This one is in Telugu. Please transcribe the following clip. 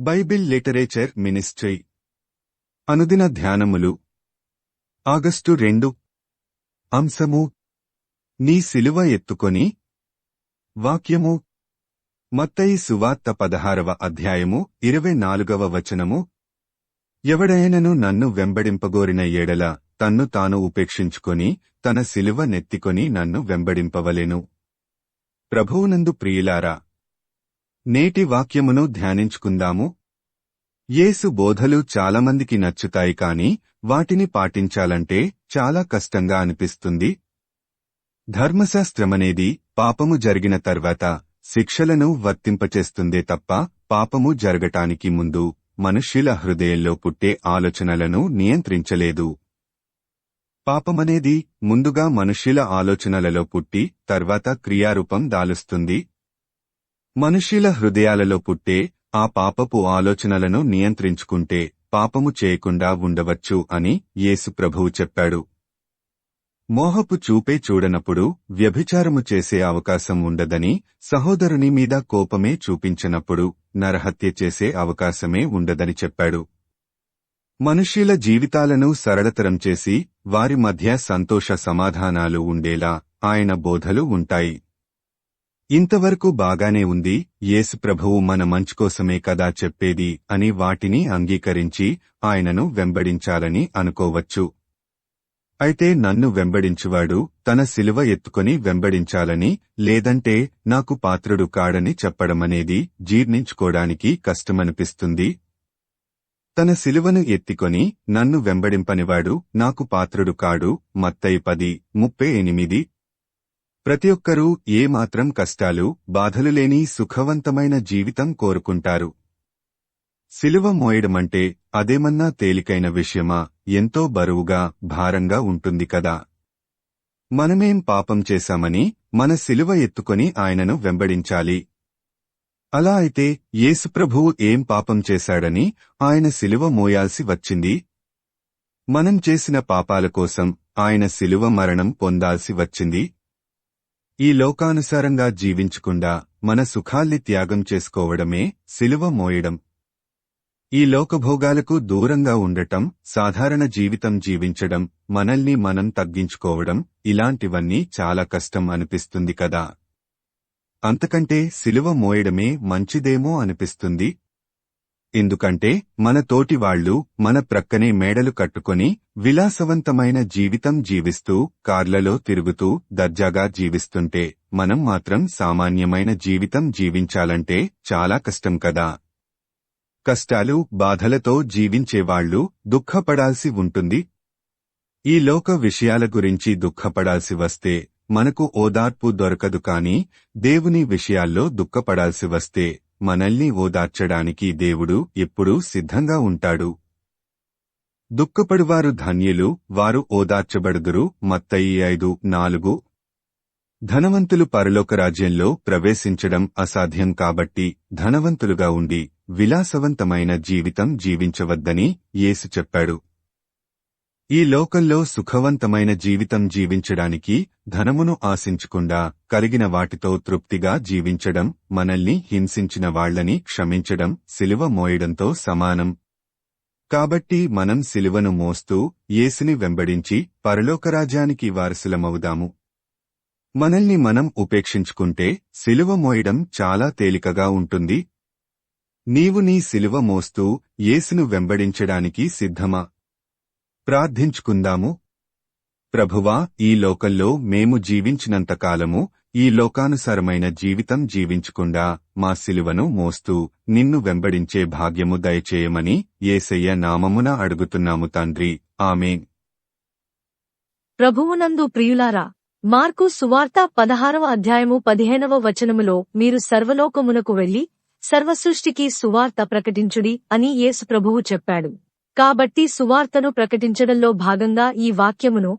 Bible literature ministry. అనుదిన ధ్యానములు. ఆగస్టు రెండు. అంశము. నీ సిలువ ఎత్తుకొని. వాక్యము. మత్తయి సువార్త పదహారవ అధ్యాయము ఇరవై నాలుగవ వచనము. ఎవడైనను నన్ను వెంబడింపగోరిన ఏడల తన్ను తాను ఉపేక్షించుకొని తన సిలువ నెత్తికొని నన్ను వెంబడింపవలెను. ప్రభువునందు ప్రియులారా నేటి వాక్యమును ధ్యానించుకుందాము. యేసు బోధలు చాలామందికి నచ్చుతాయి కాని వాటిని పాటించాలంటే చాలా కష్టంగా అనిపిస్తుంది. ధర్మశాస్త్రమనేది పాపము జరిగిన తర్వాత శిక్షలను వర్తింపచేస్తుందే తప్ప పాపము జరగటానికి ముందు మనుష్యుల హృదయంలో పుట్టే ఆలోచనలను నియంత్రించలేదు. పాపమనేది ముందుగా మనుష్యుల ఆలోచనలలో పుట్టి తర్వాత క్రియారూపం దాలుస్తుంది. మనుషుల హృదయాలలో పుట్టే ఆ పాపపు ఆలోచనలను నియంత్రించుకుంటే పాపము చేయకుండా ఉండవచ్చు అని యేసు ప్రభువు చెప్పాడు. మోహపు చూపే చూడనప్పుడు వ్యభిచారము చేసే అవకాశం ఉండదని సహోదరుని మీద కోపమే చూపించనప్పుడు నరహత్య చేసే అవకాశమే ఉండదని చెప్పాడు. మనుష్యుల జీవితాలను సరళతరం చేసి వారి మధ్య సంతోష సమాధానాలు ఉండేలా ఆయన బోధలు ఉంటాయి. ఇంతవరకు బాగానే ఉంది యేసు ప్రభువు మన మంచుకోసమే కదా చెప్పేది అని వాటిని అంగీకరించి ఆయనను వెంబడించాలని అనుకోవచ్చు. అయితే నన్ను వెంబడించువాడు తన సిలువ ఎత్తుకొని వెంబడించాలని లేదంటే నాకు పాత్రుడు కాడని చెప్పడమనేది జీర్ణించుకోడానికి కష్టమనిపిస్తుంది. తన సిలువను ఎత్తికొని నన్ను వెంబడింపనివాడు నాకు పాత్రుడు కాడు మత్తయి పది ముప్పై ఎనిమిది ప్రతి ఒక్కరూ ఏమాత్రం కష్టాలు బాధలు లేని సుఖవంతమైన జీవితం కోరుకుంటారు. సిలువ మోయడమంటే అదేమన్నా తేలికైన విషయమా? ఎంతో బరువుగా భారంగా ఉంటుంది కదా. మనమేం పాపం చేశామని మన సిలువ ఎత్తుకొని ఆయనను వెంబడించాలి. అలా అయితే యేసుప్రభువు ఏం పాపం చేశాడని ఆయన సిలువ మోయాల్సి వచ్చింది? మనం చేసిన పాపాల కోసం ఆయన సిలువ మరణం పొందాల్సి వచ్చింది? ఈ లోకానుసారంగా జీవించకుండా మన సుఖాల్ని త్యాగం చేసుకోవడమే సిలువ మోయడం. ఈ లోకభోగాలకు దూరంగా ఉండటం సాధారణ జీవితం జీవించడం మనల్ని మనం తగ్గించుకోవడం ఇలాంటివన్నీ చాలా కష్టం అనిపిస్తుంది కదా. అంతకంటే సిలువ మోయడమే మంచిదేమో అనిపిస్తుంది. ఎందుకంటే మన తోటివాళ్ళు మన ప్రక్కనే మేడలు కట్టుకొని విలాసవంతమైన జీవితం జీవిస్తూ కార్లలో తిరుగుతూ దర్జాగా జీవిస్తుంటే మనం మాత్రం సామాన్యమైన జీవితం జీవించాలంటే చాలా కష్టం కదా. కష్టాలు బాధలతో జీవించేవాళ్ళు దుఃఖపడాల్సి ఉంటుంది. ఈ లోక విషయాల గురించి దుఃఖపడాల్సి వస్తే మనకు ఓదార్పు దొరకదు కాని దేవుని విషయాల్లో దుఃఖపడాల్సి వస్తే మనల్ని ఓదార్చడానికి దేవుడు ఎప్పుడూ సిద్ధంగా ఉంటాడు. దుఃఖపడువారు ధన్యులు వారు ఓదార్చబడుదురు. మత్తయి ఐదు నాలుగు. ధనవంతులు పరలోక రాజ్యంలో ప్రవేశించడం అసాధ్యం కాబట్టి ధనవంతులుగా ఉండి విలాసవంతమైన జీవితం జీవించవద్దని యేసు చెప్పాడు. ఈ లోకంలో సుఖవంతమైన జీవితం జీవించడానికి ధనమును ఆశించకుండా కలిగిన వాటితో తృప్తిగా జీవించడం మనల్ని హింసించిన వాళ్ళని క్షమించడం సిలువ మోయడంతో సమానం. కాబట్టి మనం సిలువను మోస్తూ యేసుని వెంబడించి పరలోకరాజ్యానికి వారసులమవుదాము. మనల్ని మనం ఉపేక్షించుకుంటే సిలువ మోయడం చాలా తేలికగా ఉంటుంది. నీవు నీ సిలువ మోస్తూ యేసును వెంబడించడానికి సిద్ధమా? ప్రార్థించుకుందాము. ప్రభువా ఈ లోకంలో మేము జీవించినంతకాలము ఈ లోకానుసారమైన జీవితం జీవించకుండా మా సిలువను మోస్తూ నిన్ను వెంబడించే భాగ్యము దయచేయమని ఏసయ్య నామమున అడుగుతున్నాము తండ్రి. ఆమెన్. ప్రభువునందు ప్రియులారా మార్కు సువార్త పదహారవ అధ్యాయము పదిహేనవ వచనములో మీరు సర్వలోకమునకు వెళ్ళి సర్వసృష్టికి సువార్త ప్రకటించుడి అని యేసు ప్రభువు చెప్పాడు. కాబట్టి సువార్తను ప్రకటించడంలో భాగంగా ఈ వాక్యమును